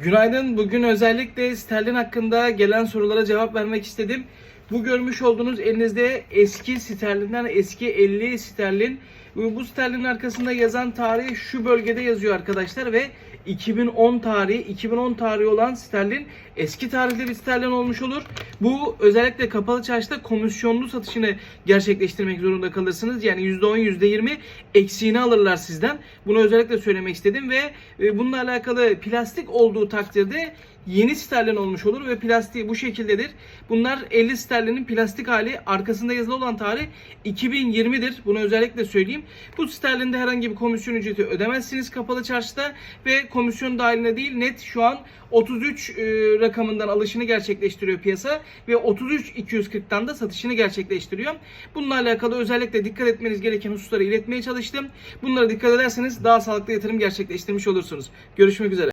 Günaydın. Bugün özellikle sterlin hakkında gelen sorulara cevap vermek istedim. Bu görmüş olduğunuz elinizde eski sterlinden eski 50 sterlin. Bu sterlinin arkasında yazan tarih şu bölgede yazıyor arkadaşlar ve 2010 tarihi 2010 tarihi olan sterlin eski tarihli bir sterlin olmuş olur. Bu özellikle kapalı çarşıda komisyonlu satışını gerçekleştirmek zorunda kalırsınız. Yani %10 %20 eksiğini alırlar sizden. Bunu özellikle söylemek istedim ve e, bununla alakalı plastik olduğu takdirde yeni sterlin olmuş olur ve plastiği bu şekildedir. Bunlar 50 sterlinin plastik hali arkasında yazılı olan tarih 2020'dir. Bunu özellikle söyleyeyim. Bu sterlinde herhangi bir komisyon ücreti ödemezsiniz kapalı çarşıda ve komisyon dahiline değil net şu an 33 e, rakamından alışını gerçekleştiriyor piyasa ve 33 240'tan da satışını gerçekleştiriyor. Bununla alakalı özellikle dikkat etmeniz gereken hususları iletmeye çalıştım. Bunlara dikkat ederseniz daha sağlıklı yatırım gerçekleştirmiş olursunuz. Görüşmek üzere.